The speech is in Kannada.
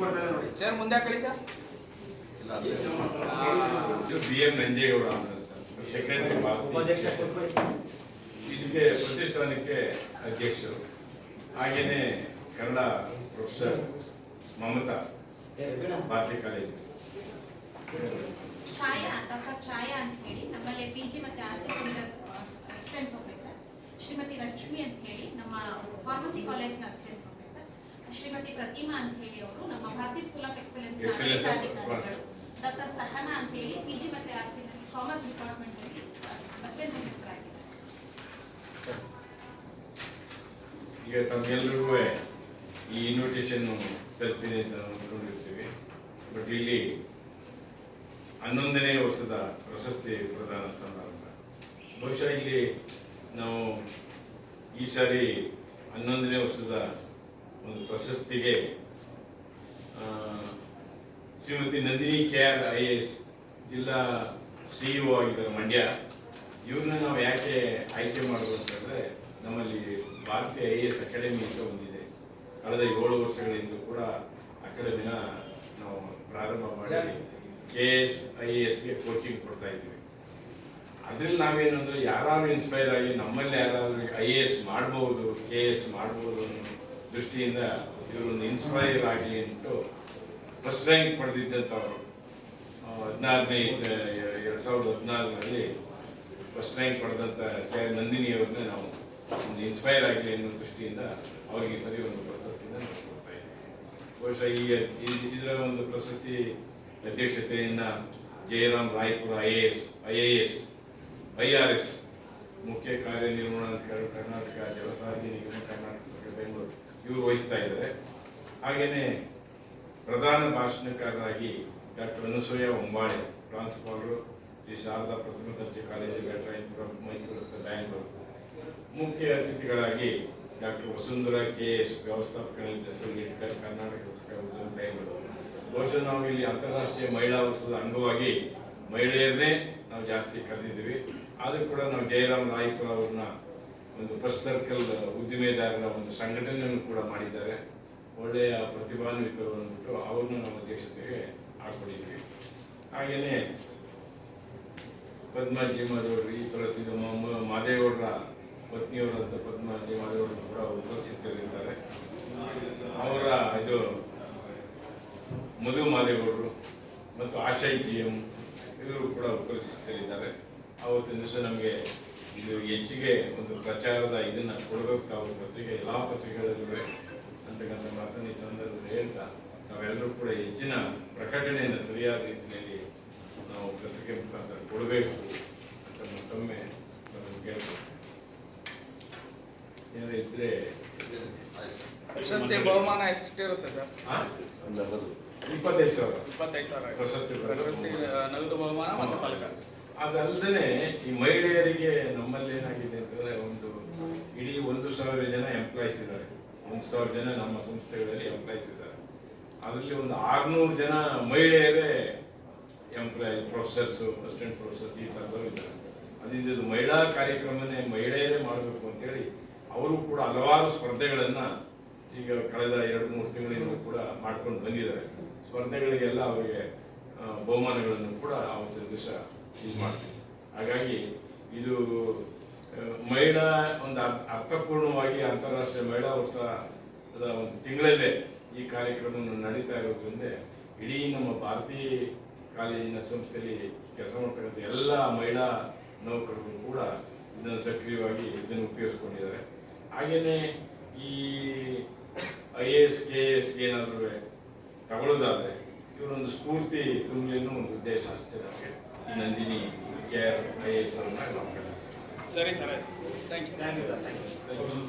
ಕೊಡ್ತಾ ಇದೆ ನೋಡಿ ಚೇರ್ ಮುಂದೆ ಹಾಕಳಿ ಸರ್. ಬಿ ಎಂ ನಂಜೇಗೌಡ ಅಂತ ಸೆಕ್ರೆಟರಿ ಇದಕ್ಕೆ ಪ್ರತಿಷ್ಠಾನಕ್ಕೆ ಅಧ್ಯಕ್ಷರು. ಹಾಗೇನೆ ಕನ್ನಡ ಪ್ರೊಫೆಸರ್ ಮಮತಾ ಭಾರತೀಯ ಕಾಲೇಜ್. ಛಾಯಾ ಡಾಕ್ಟರ್ ಛಾಯಾ ಅಂತ ಹೇಳಿ ನಮ್ಮಲ್ಲಿ ಪಿ ಜಿ ಮತ್ತೆ ಅಸಿಸ್ಟೆಂಟ್ ಪ್ರೊಫೆಸರ್ ಶ್ರೀಮತಿ ಲಕ್ಷ್ಮಿ ಅಂತ ಹೇಳಿ ನಮ್ಮ ಫಾರ್ಮಸಿ ಕಾಲೇಜ್ನ ಅಸಿಸ್ಟೆಂಟ್ ಶ್ರೀಮತಿ ಪ್ರತಿಮಾ ಅಂತ ಹೇಳಿ ಅವರು ನಮ್ಮ Bharati school of excellence doctor Sahana ಅಂತ ಹೇಳಿ ಪಿ ಜಿ ಮತ್ತೆ ಆರ್ ಸಿ ಕಾಮರ್ಸ್ ಡಿಪಾರ್ಟ್ಮೆಂಟ್ ಅಲ್ಲಿ ಅಸಿಸ್ಟೆಂಟ್ ಪ್ರೊಫೆಸರ್ ಆಗಿದ್ದಾರೆ ಈಗ ಈ ಇನ್ವಿಟೇಷನ್ ತಲುಪಿದೆ ಅಂತ ನಾವು ಅಂದ್ಕೊಂಡಿರ್ತೀವಿ. ಬಟ್ ಇಲ್ಲಿ ಹನ್ನೊಂದನೇ ವರ್ಷದ ಪ್ರಶಸ್ತಿ ಪ್ರದಾನ ಸಮಾರಂಭ. ಬಹುಶಃ ಇಲ್ಲಿ ನಾವು ಈ ಸಾರಿ ಹನ್ನೊಂದನೇ ವರ್ಷದ ಒಂದು ಪ್ರಶಸ್ತಿಗೆ Shrimati Nandini K R I S ಜಿಲ್ಲಾ ಸಿಇಒ ಆಗಿದ್ದಾರೆ ಮಂಡ್ಯ ಇವ್ರನ್ನ ನಾವು ಯಾಕೆ ಆಯ್ಕೆ ಮಾಡೋದು ಅಂತಂದ್ರೆ ನಮ್ಮಲ್ಲಿ ಭಾರತೀಯ ಐ ಎ ಎಸ್ ಅಕಾಡೆಮಿ ಅಂತ ಒಂದಿದೆ. ಕಳೆದ ಏಳು ವರ್ಷಗಳಿಂದ ಕೂಡ ಅಕಾಡೆಮಿನ ನಾವು ಪ್ರಾರಂಭ ಮಾಡಿ ಕೆ ಎಸ್ ಐ ಎ ಎಸ್ಗೆ ಕೋಚಿಂಗ್ ಕೊಡ್ತಾ ಇದ್ದೀವಿ. ಅದ್ರಲ್ಲಿ ನಾವೇನಂದ್ರೆ ಯಾರಾದ್ರೂ ಇನ್ಸ್ಪೈರ್ ಆಗಿ ನಮ್ಮಲ್ಲಿ ಯಾರಾದ್ರೂ ಐ ಎ ಎಸ್ ಮಾಡ್ಬೋದು ಕೆ ಎಸ್ ಮಾಡ್ಬೋದು ಅನ್ನೋ ದೃಷ್ಟಿಯಿಂದ ಇವರೊಂದು ಇನ್ಸ್ಪೈರ್ ಆಗಲಿ ಅಂದ್ಬಿಟ್ಟು ಫಸ್ಟ್ ರ್ಯಾಂಕ್ ಪಡೆದಿದ್ದಂಥವ್ರು ಹದಿನಾರನೇ ಎರಡು ಸಾವಿರದ ಹದಿನಾರರಲ್ಲಿ ಫಸ್ಟ್ ರ್ಯಾಂಕ್ ಪಡೆದಂಥ ಕೆ ನಂದಿನಿಯವ್ರನ್ನ ನಾವು ಒಂದು ಇನ್ಸ್ಪೈರ್ ಆಗಲಿ ಅನ್ನೋ ದೃಷ್ಟಿಯಿಂದ ಅವರಿಗೆ ಸರಿ ಒಂದು ಪ್ರಶಸ್ತಿನ ನಾವು ಕೊಡ್ತಾ ಇದ್ದೀವಿ. ಬಹುಶಃ ಈ ಇದರ ಒಂದು ಪ್ರಶಸ್ತಿ ಅಧ್ಯಕ್ಷತೆಯನ್ನು Jayaram Raipura I A S, I A S, I R S ಮುಖ್ಯ ಕಾರ್ಯನಿರ್ವಹಣಾಧಿಕಾರಿ, ಕರ್ನಾಟಕ ಜಲಸಾರಿಗೆ ನಿಗಮ ಕರ್ನಾಟಕ ಇವರು ವಹಿಸ್ತಾ ಇದ್ದಾರೆ. ಹಾಗೆಯೇ ಪ್ರಧಾನ ಭಾಷಣಕಾರರಾಗಿ ಡಾಕ್ಟರ್ ಅನುಸೂಯ ಉಂಬಾಳೆ ಪ್ರಾನ್ಸಿಪಾಲರು ಶ್ರೀ ಶಾರದಾ ಪ್ರಥಮ ದರ್ಜೆ ಕಾಲೇಜು ಬೆಟ್ರಾಯಪುರ ಮೈಸೂರು ಬ್ಯಾಂಗ್ಳೂರು. ಮುಖ್ಯ ಅತಿಥಿಗಳಾಗಿ ಡಾಕ್ಟರ್ ವಸುಂಧರಾ ಕೆ ಎಸ್ ವ್ಯವಸ್ಥಾಪಕ ನಿರ್ದೇಶಕರು ಕರ್ನಾಟಕ ಬೆಂಗಳೂರು ಬಹುಶಃ ನಾವು ಇಲ್ಲಿ ಅಂತಾರಾಷ್ಟ್ರೀಯ ಮಹಿಳಾ ವರ್ಷದ ಅಂಗವಾಗಿ ಮಹಿಳೆಯರನ್ನೇ ನಾವು ಜಾಸ್ತಿ ಕರೆದಿದ್ದೀವಿ. ಆದರೂ ಕೂಡ ನಾವು ಜಯರಾಮ್ ರಾಯ್ಪುರ ಅವ್ರನ್ನ ಒಂದು ಫಸ್ಟ್ ಸರ್ಕಲ್ ಉದ್ದಿಮೆದಾರರ ಒಂದು ಸಂಘಟನೆಯನ್ನು ಕೂಡ ಮಾಡಿದ್ದಾರೆ. ಒಳ್ಳೆಯ ಪ್ರತಿಭಾನ್ವಿತರು ಅಂದ್ಬಿಟ್ಟು ಅವ್ರನ್ನ ನಮ್ಮ ದೇಶಕ್ಕೆ ಹಾಕೊಂಡಿದ್ವಿ. ಹಾಗೆಯೇ ಪದ್ಮಾಜಿ ಮಾದೇಗೌಡರು ಈ ಪ್ರಸಿದ್ಧ ಮಾದೇಗೌಡರ ಪತ್ನಿಯವರಂತ ಪದ್ಮಾಜಿ ಮಾದೇಗೌಡರು ಕೂಡ ಉಪಸ್ಥಿತರಿದ್ದಾರೆ. ಅವರ ಇದು ಮಧು ಮಾದೇಗೌಡರು ಮತ್ತು ಆಶಯ್ ಜಿ ಎಂ ಇವರು ಕೂಡ ಉಪಸ್ಥಿತರಿದ್ದಾರೆ. ಅವತ್ತಿನ ದಿವಸ ನಮಗೆ ಇದು ಹೆಚ್ಚಿಗೆ ಒಂದು ಪ್ರಚಾರದ ಇದನ್ನ ಕೊಡಬೇಕು. ತಾವು ಪತ್ರಿಕೆ ಎಲ್ಲ ಪತ್ರಿಕೆಗಳಲ್ಲಿ ಅಂತಕ್ಕಂಥ ಮಾತನ್ನ ಈ ಸಂದರ್ಭದಲ್ಲಿ ಹೇಳ್ತಾ ನಾವೆಲ್ಲರೂ ಕೂಡ ಹೆಚ್ಚಿನ ಪ್ರಕಟಣೆಯನ್ನು ಸರಿಯಾದ ರೀತಿಯಲ್ಲಿ ನಾವು ಪತ್ರಿಕೆ ಮುಖಾಂತರ ಕೊಡಬೇಕು ಅಂತ ಮತ್ತೊಮ್ಮೆ ಏನಾದ್ರು ಇದ್ರೆ ಪ್ರಶಸ್ತಿ ಬಹುಮಾನ ಎಷ್ಟಿರುತ್ತೆ ಸರ್? ಆ? ಇಪ್ಪತ್ತೈದು ಸಾವಿರ. ಇಪ್ಪತ್ತೈದು ಸಾವಿರ ಪ್ರಶಸ್ತಿ ಪ್ರಶಸ್ತಿ ನಗದು ಬಹುಮಾನ ಮತ್ತು ಅದಲ್ಲದೆ ಈ ಮಹಿಳೆಯರಿಗೆ ನಮ್ಮಲ್ಲಿ ಏನಾಗಿದೆ ಅಂತಂದ್ರೆ ಒಂದು ಇಡೀ ಒಂದು ಸಾವಿರ ಜನ ಎಂಪ್ಲಾಯ್ಸ್ ಇದ್ದಾರೆ. ಒಂದು ಸಾವಿರ ಜನ ನಮ್ಮ ಸಂಸ್ಥೆಗಳಲ್ಲಿ ಎಂಪ್ಲಾಯ್ಸ್ ಇದ್ದಾರೆ. ಅದರಲ್ಲಿ ಒಂದು ಆರ್ನೂರು ಜನ ಮಹಿಳೆಯರೇ ಎಂಪ್ಲಾಯ್ ಪ್ರೊಫೆಸರ್ಸ್ ಅಸಿಸ್ಟೆಂಟ್ ಪ್ರೊಫೆಸರ್ಸ್ ಈ ಥರದವರು ಇದ್ದಾರೆ. ಅದರಿಂದ ಇದು ಮಹಿಳಾ ಕಾರ್ಯಕ್ರಮನೇ ಮಹಿಳೆಯರೇ ಮಾಡಬೇಕು ಅಂತೇಳಿ ಅವರು ಕೂಡ ಹಲವಾರು ಸ್ಪರ್ಧೆಗಳನ್ನು ಈಗ ಕಳೆದ ಎರಡು, ಮೂರು ತಿಂಗಳಿಂದ ಕೂಡ ಮಾಡ್ಕೊಂಡು ಬಂದಿದ್ದಾರೆ. ಸ್ಪರ್ಧೆಗಳಿಗೆಲ್ಲ ಅವರಿಗೆ ಬಹುಮಾನಗಳನ್ನು ಕೂಡ ಆವತ್ತಿನ ದಿವಸ ಇದು ಮಾಡ್ತೀವಿ. ಹಾಗಾಗಿ ಇದು ಮಹಿಳಾ ಒಂದು ಅರ್ಥಪೂರ್ಣವಾಗಿ ಅಂತಾರಾಷ್ಟ್ರೀಯ ಮಹಿಳಾ ವರ್ಷದ ಒಂದು ತಿಂಗಳಲ್ಲೇ ಈ ಕಾರ್ಯಕ್ರಮವನ್ನು ನಡೀತಾ ಇರೋದ್ರಿಂದ ಇಡೀ ನಮ್ಮ ಭಾರತೀಯ ಕಾಲೇಜಿನ ಸಂಸ್ಥೆಯಲ್ಲಿ ಕೆಲಸ ಮಾಡ್ತಕ್ಕಂಥ ಎಲ್ಲ ಮಹಿಳಾ ನೌಕರರು ಕೂಡ ಇದನ್ನು ಸಕ್ರಿಯವಾಗಿ ಇದನ್ನು ಉಪಯೋಗಿಸ್ಕೊಂಡಿದ್ದಾರೆ. ಹಾಗೆಯೇ ಈ I A S, K S ಏನಾದರೂ ತಗೊಳ್ಳೋದಾದ್ರೆ ಇವರೊಂದು ಸ್ಫೂರ್ತಿ ತುಂಬಲಿ ಅನ್ನೋ ಒಂದು ಉದ್ದೇಶ ಅಷ್ಟೇ ನಮಗೆ ಈ Nandini K R I S ಅವ್ರನ್ನ ಸರಿ sir thank you thank you sir thank you